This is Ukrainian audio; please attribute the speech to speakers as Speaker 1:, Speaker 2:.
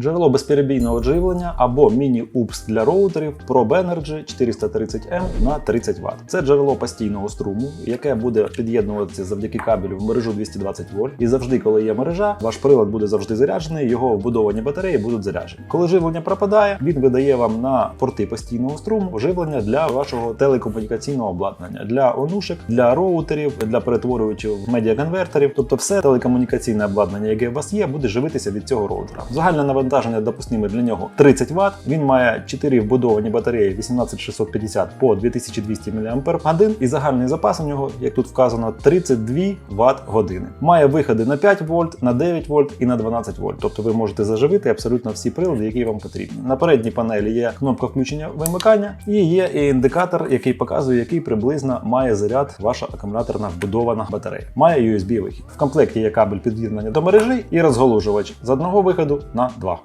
Speaker 1: Джерело безперебійного живлення або міні-упс для роутерів Probe Energy 430M на 30 Вт. Це джерело постійного струму, яке буде під'єднуватися завдяки кабелю в мережу 220 вольт. І завжди, коли є мережа, ваш прилад буде завжди заряджений, його вбудовані батареї будуть заряджені. Коли живлення пропадає, він видає вам на порти постійного струму живлення для вашого телекомунікаційного обладнання, для онушек, для роутерів, для перетворювачів медіаконвертерів. Тобто, все телекомунікаційне обладнання, яке у вас є, буде живитися від цього роутера. Загальне навантаження допустиме для нього 30 Вт. Він має 4 вбудовані батареї 18650 по 2200 мАч і загальний запас у нього, як тут вказано, 32 Вт години. Має виходи на 5 вольт, на 9 вольт і на 12 вольт. Тобто ви можете заживити абсолютно всі прилади, які вам потрібні. На передній панелі є кнопка включення вимикання і є і індикатор, який показує, який приблизно має заряд ваша акумуляторна вбудована батарея. Має USB вихід. В комплекті є кабель під'єднання до мережі і розголужувач з одного виходу на два.